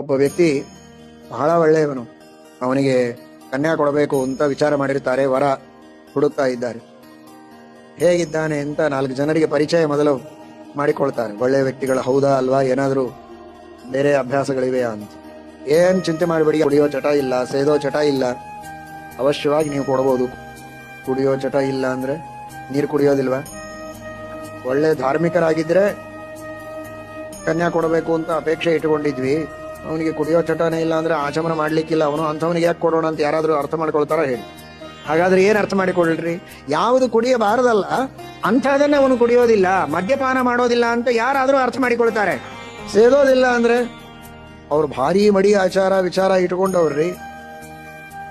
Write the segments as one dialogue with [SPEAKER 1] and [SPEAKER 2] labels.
[SPEAKER 1] ಒಬ್ಬ ವ್ಯಕ್ತಿ ಬಹಳ ಒಳ್ಳೆಯವನು. ಅವನಿಗೆ ಕನ್ಯಾ ಕೊಡಬೇಕು ಅಂತ ವಿಚಾರ ಮಾಡಿರ್ತಾರೆ ವರ ಹುಡುಕ್ತಾ ಇದ್ದಾರೆ. ಹೇಗಿದ್ದಾನೆ ಅಂತ ನಾಲ್ಕು ಜನರಿಗೆ ಪರಿಚಯ ಮೊದಲು ಮಾಡಿಕೊಳ್ತಾರೆ. ಒಳ್ಳೆಯ ವ್ಯಕ್ತಿಗಳು ಹೌದಾ ಅಲ್ವಾ, ಏನಾದರೂ ಬೇರೆ ಅಭ್ಯಾಸಗಳಿವೆಯಾ ಅಂತ. ಏನ್ ಚಿಂತೆ ಮಾಡಬೇಡಿ, ಕುಡಿಯೋ ಚಟ ಇಲ್ಲ, ಸೇದೋ ಚಟ ಇಲ್ಲ. ಅವಶ್ಯವಾಗಿ ನೀವು ಕೊಡಬಹುದು ಕುಡಿಯೋ ಚಟ ಇಲ್ಲ ಅಂದ್ರೆ ನೀರು ಕುಡಿಯೋದಿಲ್ವಾ? ಒಳ್ಳೆ ಧಾರ್ಮಿಕರಾಗಿದ್ರೆ ಕನ್ಯಾ ಕೊಡಬೇಕು ಅಂತ ಅಪೇಕ್ಷೆ ಇಟ್ಕೊಂಡಿದ್ವಿ ಅವನಿಗೆ ಕುಡಿಯೋ ಚಟನೇ ಇಲ್ಲ ಅಂದ್ರೆ ಆಚಮನ ಮಾಡ್ಲಿಕ್ಕಿಲ್ಲ. ಅವನು ಅಂಥವನಿಗೆ ಯಾಕೆ ಕೊಡೋಣ ಅಂತ ಯಾರಾದ್ರೂ ಅರ್ಥ ಮಾಡ್ಕೊಳ್ತಾರ ಹೇಳಿ. ಹಾಗಾದ್ರೆ ಏನ್ ಅರ್ಥ ಮಾಡಿಕೊಳ್ಳ್ರಿ ಯಾವುದು ಕುಡಿಯಬಾರದಲ್ಲ ಅಂಥದನ್ನ ಅವನು ಕುಡಿಯೋದಿಲ್ಲ. ಮದ್ಯಪಾನ ಮಾಡೋದಿಲ್ಲ ಅಂತ ಯಾರಾದ್ರೂ ಅರ್ಥ ಮಾಡಿಕೊಳ್ತಾರೆ. ಸೇದೋದಿಲ್ಲ ಅಂದ್ರೆ ಅವ್ರು ಭಾರಿ ಮಡಿ ಆಚಾರ ವಿಚಾರ ಇಟ್ಕೊಂಡವ್ರಿ.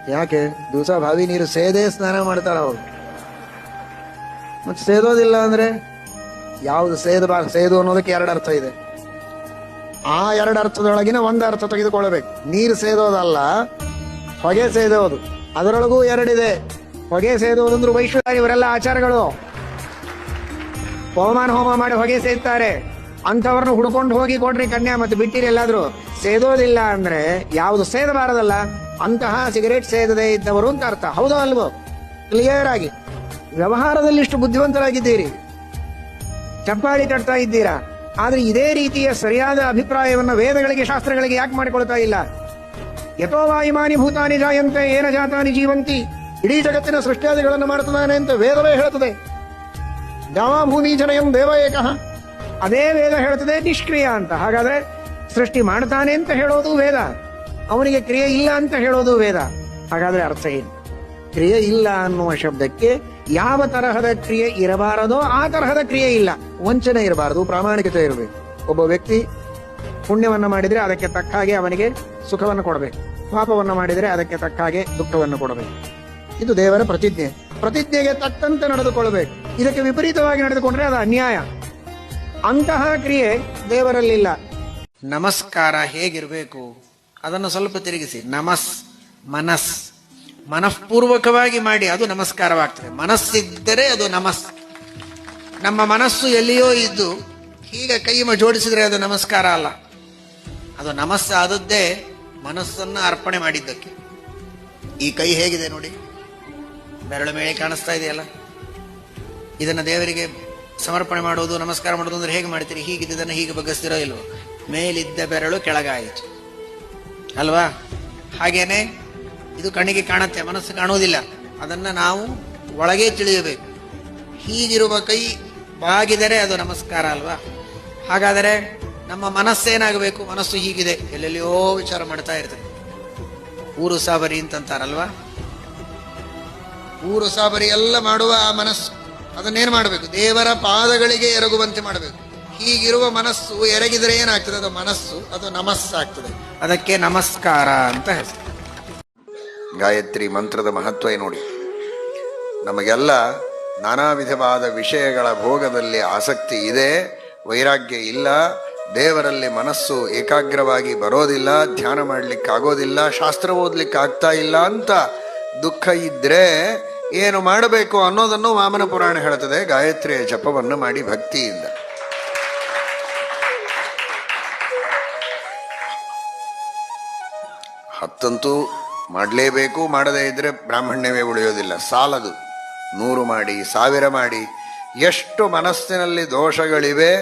[SPEAKER 1] ಯಾಕೆ? ದಿವಸ ಬಾವಿ ನೀರು ಸೇದೇ ಸ್ನಾನ ಮಾಡ್ತಾರ ಅವ್ರು. ಮತ್ತೆ ಸೇದೋದಿಲ್ಲ ಅಂದ್ರೆ ಯಾವ್ದು ಸೇದಬಾರ, ಸೇದು ಅನ್ನೋದಕ್ಕೆ ಎರಡು ಅರ್ಥ ಇದೆ. ಆ ಎರಡು ಅರ್ಥದೊಳಗಿನ ಒಂದು ಅರ್ಥ ತೆಗೆದುಕೊಳ್ಳಬೇಕು. ನೀರು ಸೇದೋದಲ್ಲ, ಹೊಗೆ ಸೇದೋದು. ಅದರೊಳಗೂ ಎರಡಿದೆ. ಹೊಗೆ ಸೇದೋದು ಅಂದ್ರೆ ವೈಶ್ವ ಇವರೆಲ್ಲ ಆಚಾರಗಳು. ಹೋಮಾನ ಹೋಮ ಮಾಡಿ ಹೊಗೆ ಸೇದ್ತಾರೆ. ಅಂಥವ್ರನ್ನ ಹುಡ್ಕೊಂಡು ಹೋಗಿ ಕೊಡ್ರಿ ಕನ್ಯಾ ಮತ್ತೆ ಬಿಟ್ಟಿರಿ ಎಲ್ಲಾದ್ರೂ. ಸೇದೋದಿಲ್ಲ ಅಂದ್ರೆ ಯಾವುದು ಸೇದಬಾರದಲ್ಲ. ಅಂತಹ ಸಿಗರೇಟ್ ಸೇದದೆ ಇದ್ದವರು ಅಂತ ಅರ್ಥ. ಹೌದೋ ಅಲ್ವೋ? ಕ್ಲಿಯರ್ ಆಗಿ. ವ್ಯವಹಾರದಲ್ಲಿ ಇಷ್ಟು ಬುದ್ಧಿವಂತರಾಗಿದ್ದೀರಿ. ಚಪ್ಪಾಳಿ ತಟ್ತಾ ಇದ್ದೀರಾ? ಆದ್ರೆ ಇದೇ ರೀತಿಯ ಸರಿಯಾದ ಅಭಿಪ್ರಾಯವನ್ನು ವೇದಗಳಿಗೆ, ಶಾಸ್ತ್ರಗಳಿಗೆ ಯಾಕೆ ಮಾಡಿಕೊಳ್ತಾ ಇಲ್ಲ? ಯಥೋ ವಾಯುಮಾನಿ ಭೂತಾನಿ ಜಾಯಂತೆ, ಏನ ಜಾತಾನಿ ಜೀವಂತಿ. ಇಡೀ ಜಗತ್ತಿನ ಸೃಷ್ಟಿಯಾದಿಗಳನ್ನು ಮಾಡ್ತಾನೆ ಅಂತ ವೇದವೇ ಹೇಳುತ್ತದೆ. ಭೂಮಿ ಜನಯಂ ದೇವ ಏಕಃ. ಅದೇ ವೇದ ಹೇಳುತ್ತದೆ, ನಿಷ್ಕ್ರಿಯ ಅಂತ. ಹಾಗಾದ್ರೆ ಸೃಷ್ಟಿ ಮಾಡ್ತಾನೆ ಅಂತ ಹೇಳೋದು ವೇದ. ಅವನಿಗೆ ಕ್ರಿಯೆ ಇಲ್ಲ ಅಂತ ಹೇಳೋದು ವೇದ. ಹಾಗಾದ್ರೆ ಅರ್ಥ ಏನು? ಕ್ರಿಯೆ ಇಲ್ಲ ಅನ್ನುವ ಶಬ್ದಕ್ಕೆ ಯಾವ ತರಹದ ಕ್ರಿಯೆ ಇರಬಾರದೋ ಆ ತರಹದ ಕ್ರಿಯೆ ಇಲ್ಲ. ವಂಚನೆ ಇರಬಾರದು, ಪ್ರಾಮಾಣಿಕತೆ ಇರಬೇಕು. ಒಬ್ಬ ವ್ಯಕ್ತಿ ಪುಣ್ಯವನ್ನ ಮಾಡಿದ್ರೆ ಅದಕ್ಕೆ ತಕ್ಕ ಹಾಗೆ ಅವನಿಗೆ ಸುಖವನ್ನು ಕೊಡಬೇಕು. ಪಾಪವನ್ನ ಮಾಡಿದರೆ ಅದಕ್ಕೆ ತಕ್ಕ ಹಾಗೆ ದುಃಖವನ್ನು ಕೊಡಬೇಕು. ಇದು ದೇವರ ಪ್ರತಿಜ್ಞೆ. ಪ್ರತಿಜ್ಞೆಗೆ ತಕ್ಕಂತೆ ನಡೆದುಕೊಳ್ಳಬೇಕು ಇದಕ್ಕೆ ವಿಪರೀತವಾಗಿ ನಡೆದುಕೊಂಡ್ರೆ ಅದು ಅನ್ಯಾಯ. ಅಂತಹ ಕ್ರಿಯೆ ದೇವರಲ್ಲಿಲ್ಲ. ನಮಸ್ಕಾರ ಹೇಗಿರಬೇಕು? ಅದನ್ನು ಸ್ವಲ್ಪ ತಿರುಗಿಸಿ. ನಮಸ್, ಮನಸ್. ಮನಃಪೂರ್ವಕವಾಗಿ ಮಾಡಿ, ಅದು ನಮಸ್ಕಾರವಾಗ್ತದೆ. ಮನಸ್ಸಿದ್ದರೆ ಅದು ನಮಸ್. ನಮ್ಮ ಮನಸ್ಸು ಎಲ್ಲಿಯೋ ಇದ್ದು, ಹೀಗೆ ಕೈ ಜೋಡಿಸಿದ್ರೆ ಅದು ನಮಸ್ಕಾರ ಅಲ್ಲ. ಅದು ನಮಸ್ಸು ಆದದ್ದೇ ಮನಸ್ಸನ್ನು ಅರ್ಪಣೆ ಮಾಡಿದ್ದಕ್ಕೆ. ಈ ಕೈ ಹೇಗಿದೆ ನೋಡಿ. ಬೆರಳು ಮೇಲೆ ಕಾಣಿಸ್ತಾ ಇದೆಯಲ್ಲ? ಇದನ್ನು ದೇವರಿಗೆ ಸಮರ್ಪಣೆ ಮಾಡೋದು ನಮಸ್ಕಾರ ಮಾಡೋದು ಅಂದ್ರೆ ಹೇಗೆ ಮಾಡ್ತೀರಿ? ಹೀಗಿದ್ದನ್ನು ಹೀಗೆ ಬಗ್ಗಿಸ್ತಿರೋ ಇಲ್ವೋ? ಮೇಲಿದ್ದ ಬೆರಳು ಕೆಳಗಾಯಿತು. ಅಲ್ವಾ? ಹಾಗೇನೆ ಇದು ಕಣ್ಣಿಗೆ ಕಾಣುತ್ತೆ, ಮನಸ್ಸು ಕಾಣುವುದಿಲ್ಲ. ಅದನ್ನ ನಾವು ಒಳಗೆ ತಿಳಿಯಬೇಕು. ಹೀಗಿರುವ ಕೈ ಬಾಗಿದರೆ ಅದು ನಮಸ್ಕಾರ ಅಲ್ವಾ? ಹಾಗಾದರೆ ನಮ್ಮ ಮನಸ್ಸೇನಾಗಬೇಕು ಮನಸ್ಸು ಹೀಗಿದೆ. ಎಲ್ಲೆಲ್ಲಿಯೋ ವಿಚಾರ ಮಾಡ್ತಾ ಇರ್ತದೆ. ಊರು ಸಾಬರಿ ಅಂತಂತಾರಲ್ವಾ? ಊರು ಸಾಬರಿ ಎಲ್ಲ ಮಾಡುವ ಆ ಮನಸ್ಸು. ಅದನ್ನೇನು ಮಾಡಬೇಕು? ದೇವರ ಪಾದಗಳಿಗೆ ಎರಗುವಂತೆ ಮಾಡಬೇಕು. ಹೀಗಿರುವ ಮನಸ್ಸು ಎರಗಿದರೆ ಏನಾಗ್ತದೆ? ಅದು ಮನಸ್ಸು, ಅದು ನಮಸ್ಸಾಗ್ತದೆ. ಅದಕ್ಕೆ ನಮಸ್ಕಾರ ಅಂತ ಹೆಸರು. ಗಾಯತ್ರಿ ಮಂತ್ರದ ಮಹತ್ವ ನೋಡಿ? ನಮಗೆಲ್ಲ ನಾನಾ ವಿಧವಾದ ವಿಷಯಗಳ ಭೋಗದಲ್ಲಿ ಆಸಕ್ತಿ ಇದೆ, ವೈರಾಗ್ಯ ಇಲ್ಲ, ದೇವರಲ್ಲಿ ಮನಸ್ಸು ಏಕಾಗ್ರವಾಗಿ ಬರೋದಿಲ್ಲ, ಧ್ಯಾನ ಮಾಡಲಿಕ್ಕಾಗೋದಿಲ್ಲ, ಶಾಸ್ತ್ರ ಓದ್ಲಿಕ್ಕೆ ಆಗ್ತಾ ಇಲ್ಲ ಅಂತ ದುಃಖ ಇದ್ರೆ ಏನು ಮಾಡಬೇಕು ಅನ್ನೋದನ್ನು ವಾಮನ ಪುರಾಣ ಹೇಳ್ತದೆ ಗಾಯತ್ರಿಯ ಜಪವನ್ನು ಮಾಡಿ ಭಕ್ತಿಯಿಂದ. ಹತ್ತಂತೂ ಮಾಡಲೇಬೇಕು, ಮಾಡದೇ ಇದ್ದರೆ ಬ್ರಾಹ್ಮಣ್ಯವೇ ಉಳಿಯೋದಿಲ್ಲ. ಸಾಲದು. ನೂರು ಮಾಡಿ, ಸಾವಿರ ಮಾಡಿ. ಎಷ್ಟು ಮನಸ್ಸಿನಲ್ಲಿ ದೋಷಗಳಿವೆ,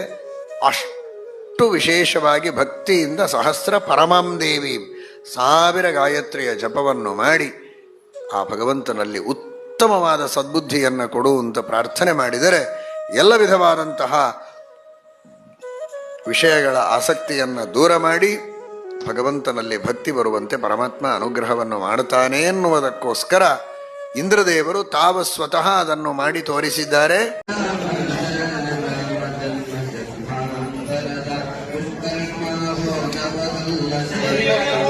[SPEAKER 1] ಅಷ್ಟು ವಿಶೇಷವಾಗಿ ಭಕ್ತಿಯಿಂದ ಸಹಸ್ರ ಪರಮಾಂ ದೇವಿ. ಸಾವಿರ ಗಾಯತ್ರಿಯ ಜಪವನ್ನು ಮಾಡಿ, ಆ ಭಗವಂತನಲ್ಲಿ ಉತ್ತಮವಾದ ಸದ್ಬುದ್ಧಿಯನ್ನು ಕೊಡು ಅಂತ ಪ್ರಾರ್ಥನೆ ಮಾಡಿದರೆ, ಎಲ್ಲ ವಿಧವಾದಂತಹ ವಿಷಯಗಳ ಆಸಕ್ತಿಯನ್ನು ದೂರ ಮಾಡಿ ಭಗವಂತನಲ್ಲಿ ಭಕ್ತಿ ಬರುವಂತೆ ಪರಮಾತ್ಮ ಅನುಗ್ರಹವನ್ನು ಮಾಡುತ್ತಾನೆ ಎನ್ನುವುದಕ್ಕೋಸ್ಕರ ಇಂದ್ರದೇವರು ತಾವು ಸ್ವತಃ ಅದನ್ನು ಮಾಡಿ ತೋರಿಸಿದ್ದಾರೆ.
[SPEAKER 2] ಶ್ರೀ